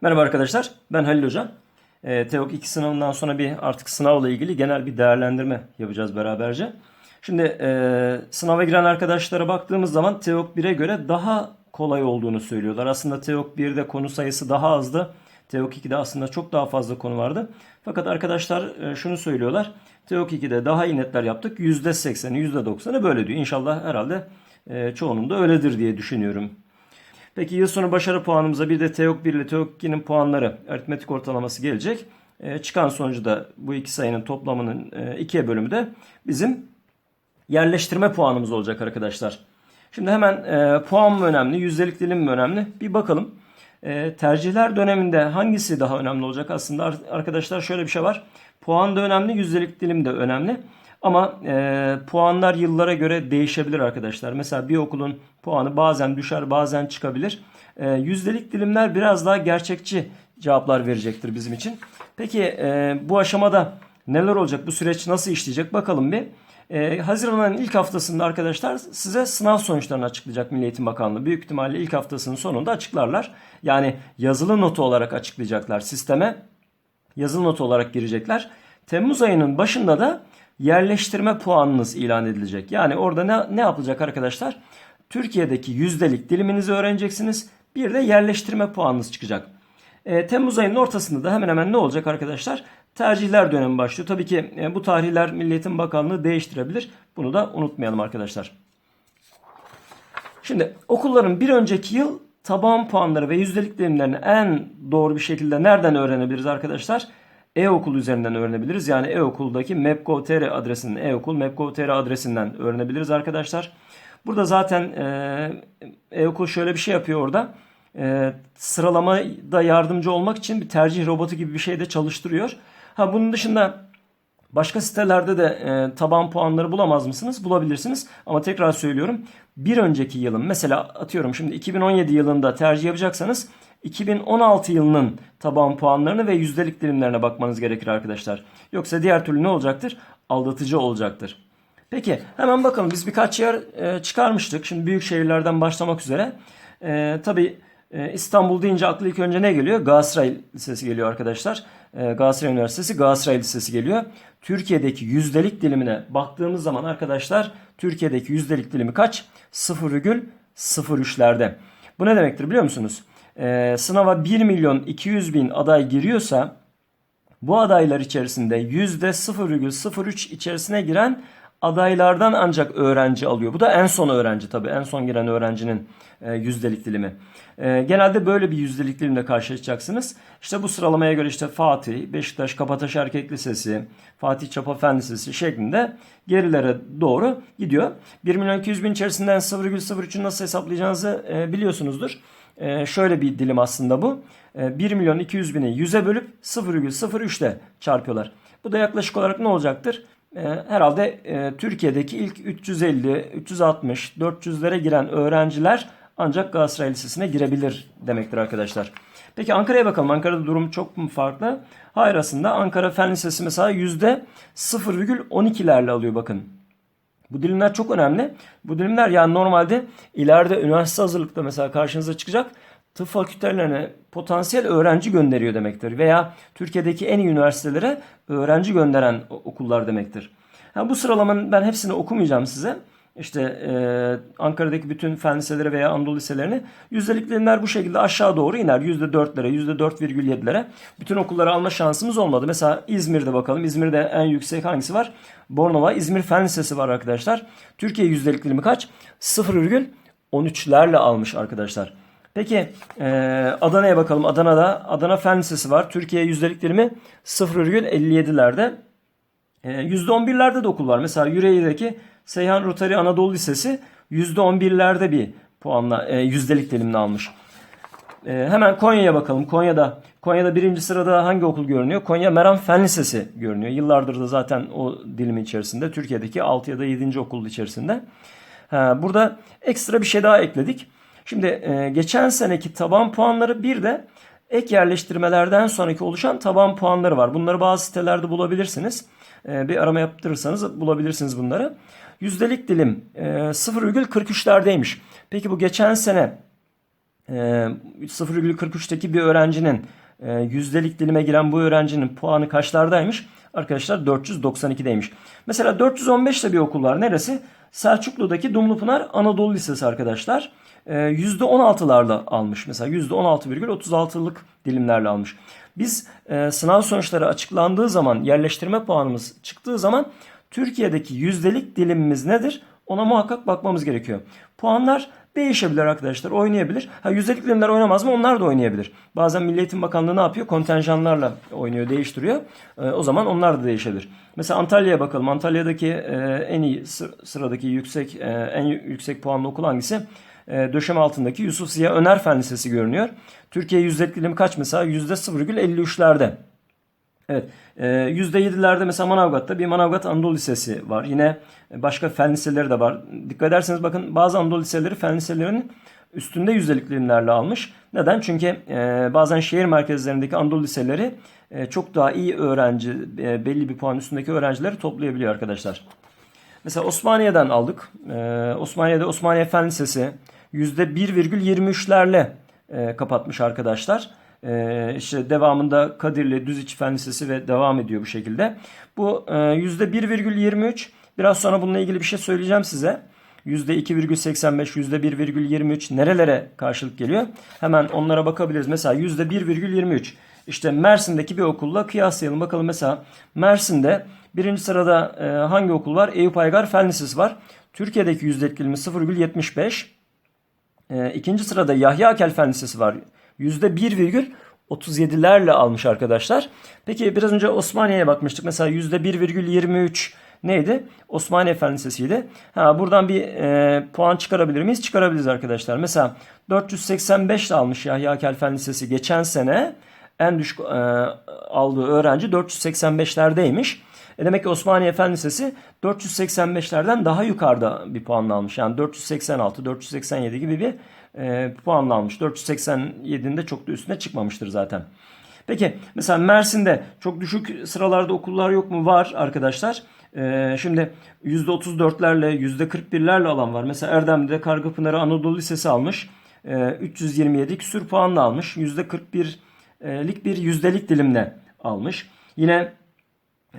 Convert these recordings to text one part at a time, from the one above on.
Merhaba arkadaşlar, ben Halil Hoca. Ee, TEOK 2 sınavından sonra bir artık sınavla ilgili genel bir değerlendirme yapacağız beraberce. Şimdi e, sınava giren arkadaşlara baktığımız zaman TEOK 1'e göre daha kolay olduğunu söylüyorlar. Aslında TEOK 1'de konu sayısı daha azdı. TEOK 2'de aslında çok daha fazla konu vardı. Fakat arkadaşlar e, şunu söylüyorlar. TEOK 2'de daha iyi netler yaptık. %80'i %90'ı böyle diyor. İnşallah herhalde e, çoğunun da öyledir diye düşünüyorum. Peki yıl sonu başarı puanımıza bir de TEOK 1 ile TEOK 2'nin puanları aritmetik ortalaması gelecek. E, çıkan sonucu da bu iki sayının toplamının e, ikiye bölümü de bizim yerleştirme puanımız olacak arkadaşlar. Şimdi hemen e, puan mı önemli, yüzdelik dilim mi önemli? Bir bakalım. E, tercihler döneminde hangisi daha önemli olacak? Aslında ar- arkadaşlar şöyle bir şey var. Puan da önemli, yüzdelik dilim de önemli. Ama e, puanlar yıllara göre değişebilir arkadaşlar. Mesela bir okulun puanı bazen düşer, bazen çıkabilir. E, yüzdelik dilimler biraz daha gerçekçi cevaplar verecektir bizim için. Peki e, bu aşamada neler olacak? Bu süreç nasıl işleyecek? Bakalım bir. E, Haziran ayının ilk haftasında arkadaşlar size sınav sonuçlarını açıklayacak Milli Eğitim Bakanlığı. Büyük ihtimalle ilk haftasının sonunda açıklarlar. Yani yazılı notu olarak açıklayacaklar sisteme. Yazılı notu olarak girecekler. Temmuz ayının başında da yerleştirme puanınız ilan edilecek. Yani orada ne, ne yapılacak arkadaşlar? Türkiye'deki yüzdelik diliminizi öğreneceksiniz. Bir de yerleştirme puanınız çıkacak. E, Temmuz ayının ortasında da hemen hemen ne olacak arkadaşlar? Tercihler dönemi başlıyor. Tabii ki e, bu tarihler Milli Eğitim Bakanlığı değiştirebilir. Bunu da unutmayalım arkadaşlar. Şimdi okulların bir önceki yıl taban puanları ve yüzdelik dilimlerini en doğru bir şekilde nereden öğrenebiliriz arkadaşlar? E-okul üzerinden öğrenebiliriz. Yani e-okuldaki map.gov.tr adresinin e-okul map.gov.tr adresinden öğrenebiliriz arkadaşlar. Burada zaten e, e-okul şöyle bir şey yapıyor orada. E, sıralamada yardımcı olmak için bir tercih robotu gibi bir şey de çalıştırıyor. Ha bunun dışında Başka sitelerde de e, taban puanları bulamaz mısınız? Bulabilirsiniz. Ama tekrar söylüyorum. Bir önceki yılın mesela atıyorum şimdi 2017 yılında tercih yapacaksanız 2016 yılının taban puanlarını ve yüzdelik dilimlerine bakmanız gerekir arkadaşlar. Yoksa diğer türlü ne olacaktır? Aldatıcı olacaktır. Peki hemen bakalım biz birkaç yer e, çıkarmıştık. Şimdi büyük şehirlerden başlamak üzere. E, tabii e, İstanbul deyince aklı ilk önce ne geliyor? Galatasaray Lisesi geliyor arkadaşlar. E, Galatasaray Üniversitesi, Galatasaray Lisesi geliyor. Türkiye'deki yüzdelik dilimine baktığımız zaman arkadaşlar Türkiye'deki yüzdelik dilimi kaç? 0,03'lerde. Bu ne demektir biliyor musunuz? E, sınava 1 milyon 200 bin aday giriyorsa bu adaylar içerisinde %0,03 içerisine giren adaylardan ancak öğrenci alıyor. Bu da en son öğrenci tabii. En son giren öğrencinin e, yüzdelik dilimi. E, genelde böyle bir yüzdelik dilimle karşılaşacaksınız. İşte bu sıralamaya göre işte Fatih, Beşiktaş, Kapataş Erkek Lisesi, Fatih Çapa Fen Lisesi şeklinde gerilere doğru gidiyor. 1 milyon 200 bin içerisinden 0,03'ü nasıl hesaplayacağınızı e, biliyorsunuzdur. E, şöyle bir dilim aslında bu. E, 1 milyon 200 bini 100'e bölüp 0,03 ile çarpıyorlar. Bu da yaklaşık olarak ne olacaktır? E, herhalde e, Türkiye'deki ilk 350, 360, 400'lere giren öğrenciler ancak Galatasaray Lisesi'ne girebilir demektir arkadaşlar. Peki Ankara'ya bakalım. Ankara'da durum çok mu farklı? Hayır aslında Ankara Fen Lisesi mesela %0,12'lerle alıyor bakın. Bu dilimler çok önemli. Bu dilimler yani normalde ileride üniversite hazırlıkta mesela karşınıza çıkacak tıp fakültelerine potansiyel öğrenci gönderiyor demektir. Veya Türkiye'deki en iyi üniversitelere öğrenci gönderen okullar demektir. Yani bu sıralamanın ben hepsini okumayacağım size. İşte e, Ankara'daki bütün fen liseleri veya Anadolu liselerine yüzdelik dilimler bu şekilde aşağı doğru iner. %4'lere, %4,7'lere. Bütün okulları alma şansımız olmadı. Mesela İzmir'de bakalım. İzmir'de en yüksek hangisi var? Bornova İzmir Fen Lisesi var arkadaşlar. Türkiye yüzdelik dilimi kaç? 0,13'lerle almış arkadaşlar. Peki e, Adana'ya bakalım. Adana'da Adana Fen Lisesi var. Türkiye yüzdelik dilimi 0,57'lerde. E, %11'lerde de okul var. Mesela Yüreğir'deki Seyhan Rotary Anadolu Lisesi %11'lerde bir puanla e, yüzdelik dilimini almış. E, hemen Konya'ya bakalım. Konya'da Konya'da birinci sırada hangi okul görünüyor? Konya Meram Fen Lisesi görünüyor. Yıllardır da zaten o dilimin içerisinde. Türkiye'deki 6 ya da 7. okul içerisinde. Ha, burada ekstra bir şey daha ekledik. Şimdi e, geçen seneki taban puanları bir de ek yerleştirmelerden sonraki oluşan taban puanları var. Bunları bazı sitelerde bulabilirsiniz. E, bir arama yaptırırsanız bulabilirsiniz bunları. Yüzdelik dilim e, 0,43'lerdeymiş. Peki bu geçen sene e, 0,43'teki bir öğrencinin e, yüzdelik dilime giren bu öğrencinin puanı kaçlardaymış? Arkadaşlar 492'deymiş. Mesela 415'te bir okul var. Neresi? Selçuklu'daki Dumlupınar Anadolu Lisesi arkadaşlar. E, %16'larla almış. Mesela %16,36'lık dilimlerle almış. Biz e, sınav sonuçları açıklandığı zaman yerleştirme puanımız çıktığı zaman Türkiye'deki yüzdelik dilimimiz nedir? Ona muhakkak bakmamız gerekiyor. Puanlar değişebilir arkadaşlar. Oynayabilir. Ha yüzdelik dilimler oynamaz mı? Onlar da oynayabilir. Bazen Milli Eğitim Bakanlığı ne yapıyor? Kontenjanlarla oynuyor, değiştiriyor. E, o zaman onlar da değişebilir. Mesela Antalya'ya bakalım. Antalya'daki e, en iyi sıradaki yüksek e, en yüksek puanlı okul hangisi? E, döşeme altındaki Yusuf Ziya Öner Fen Lisesi görünüyor. Türkiye yüzdelik dilimi kaç mesela? %0,53'lerde. Evet. E, %7'lerde mesela Manavgat'ta bir Manavgat Anadolu Lisesi var. Yine başka fen liseleri de var. Dikkat ederseniz bakın bazı Anadolu liseleri fen liselerinin üstünde yüzdelik almış. Neden? Çünkü e, bazen şehir merkezlerindeki Anadolu liseleri e, çok daha iyi öğrenci, e, belli bir puan üstündeki öğrencileri toplayabiliyor arkadaşlar. Mesela Osmaniye'den aldık. E, Osmaniye'de Osmaniye Fen Lisesi %1,23'lerle e, kapatmış arkadaşlar. E, işte devamında Kadirli Düziç Fen Lisesi ve devam ediyor bu şekilde. Bu e, %1,23 biraz sonra bununla ilgili bir şey söyleyeceğim size. %2,85, %1,23 nerelere karşılık geliyor? Hemen onlara bakabiliriz. Mesela %1,23 işte Mersin'deki bir okulla kıyaslayalım. Bakalım mesela Mersin'de birinci sırada e, hangi okul var? Eyüp Aygar Fen Lisesi var. Türkiye'deki yüzdelik dilimi 0,75. E, ikinci sırada Yahya Akel Fen Lisesi var. %1,37'lerle almış arkadaşlar. Peki biraz önce Osmaniye'ye bakmıştık. Mesela %1,23 neydi? Osmaniye Fen Lisesi'ydi. Ha, buradan bir e, puan çıkarabilir miyiz? Çıkarabiliriz arkadaşlar. Mesela 485 almış Yahya Akel Fen Lisesi geçen sene. En düşük e, aldığı öğrenci 485'lerdeymiş. E demek ki Osmaniye Fen Lisesi 485'lerden daha yukarıda bir puan almış. Yani 486, 487 gibi bir e, puan almış. 487'nin de çok da üstüne çıkmamıştır zaten. Peki mesela Mersin'de çok düşük sıralarda okullar yok mu? Var arkadaşlar. Ee, şimdi %34'lerle %41'lerle alan var. Mesela Erdem'de Kargapınarı Anadolu Lisesi almış. Ee, 327 küsür puanla almış. %41'lik bir yüzdelik dilimle almış. Yine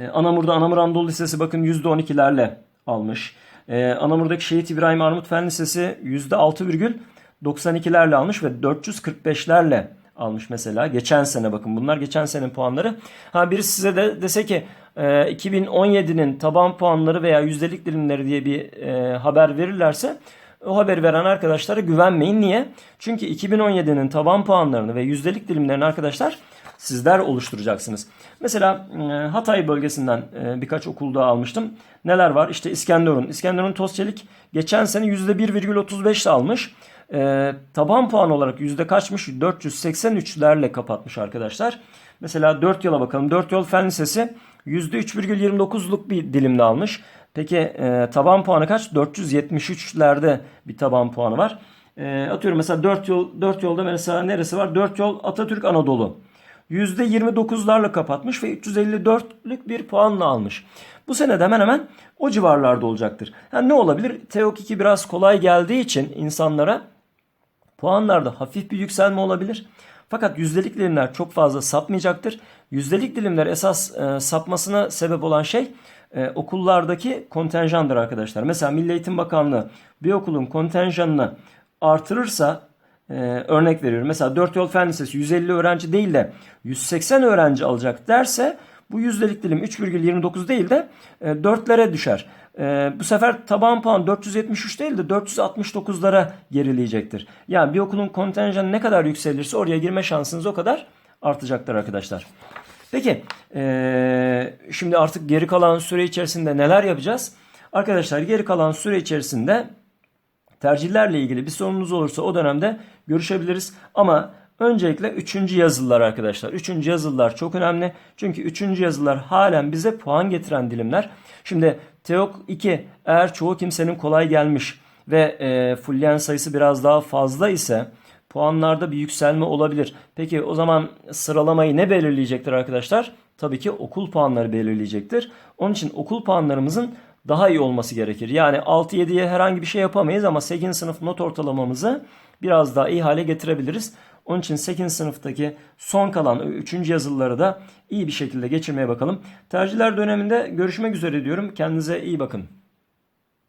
e, Anamur'da Anamur Anadolu Lisesi bakın %12'lerle almış. Ee, Anamur'daki Şehit İbrahim Armut Fen Lisesi %6,92'lerle almış ve 445'lerle almış mesela. Geçen sene bakın bunlar geçen senenin puanları. Ha birisi size de dese ki e, 2017'nin taban puanları veya yüzdelik dilimleri diye bir e, haber verirlerse o haberi veren arkadaşlara güvenmeyin. Niye? Çünkü 2017'nin taban puanlarını ve yüzdelik dilimlerini arkadaşlar sizler oluşturacaksınız. Mesela e, Hatay bölgesinden e, birkaç okulda almıştım. Neler var? İşte İskenderun. İskenderun Tozçelik geçen sene %1,35 almış. E, taban puan olarak yüzde kaçmış? 483'lerle kapatmış arkadaşlar. Mesela 4 yola bakalım. 4 yol fen lisesi %3,29'luk bir dilimle almış. Peki e, taban puanı kaç? 473'lerde bir taban puanı var. E, atıyorum mesela 4 yol 4 yolda mesela neresi var? 4 yol Atatürk Anadolu. %29'larla kapatmış ve 354'lük bir puanla almış. Bu sene de hemen hemen o civarlarda olacaktır. Yani ne olabilir? Teok 2 biraz kolay geldiği için insanlara puanlarda hafif bir yükselme olabilir. Fakat yüzdelik dilimler çok fazla sapmayacaktır. Yüzdelik dilimler esas e, sapmasına sebep olan şey e, okullardaki kontenjandır arkadaşlar. Mesela Milli Eğitim Bakanlığı bir okulun kontenjanını artırırsa e, örnek veriyorum. Mesela 4 yol fen lisesi 150 öğrenci değil de 180 öğrenci alacak derse bu yüzdelik dilim 3,29 değil de e, 4'lere düşer. E, bu sefer taban puan 473 değil de 469'lara gerileyecektir. Yani bir okulun kontenjanı ne kadar yükselirse oraya girme şansınız o kadar artacaktır arkadaşlar. Peki e, şimdi artık geri kalan süre içerisinde neler yapacağız? Arkadaşlar geri kalan süre içerisinde tercihlerle ilgili bir sorunuz olursa o dönemde görüşebiliriz. Ama öncelikle 3. yazılılar arkadaşlar. 3. yazılılar çok önemli. Çünkü 3. yazılılar halen bize puan getiren dilimler. Şimdi Teok 2 eğer çoğu kimsenin kolay gelmiş ve e, fulleyen sayısı biraz daha fazla ise puanlarda bir yükselme olabilir. Peki o zaman sıralamayı ne belirleyecektir arkadaşlar? Tabii ki okul puanları belirleyecektir. Onun için okul puanlarımızın daha iyi olması gerekir. Yani 6-7'ye herhangi bir şey yapamayız ama 8. sınıf not ortalamamızı biraz daha iyi hale getirebiliriz. Onun için 8. sınıftaki son kalan 3. yazılıları da iyi bir şekilde geçirmeye bakalım. Tercihler döneminde görüşmek üzere diyorum. Kendinize iyi bakın.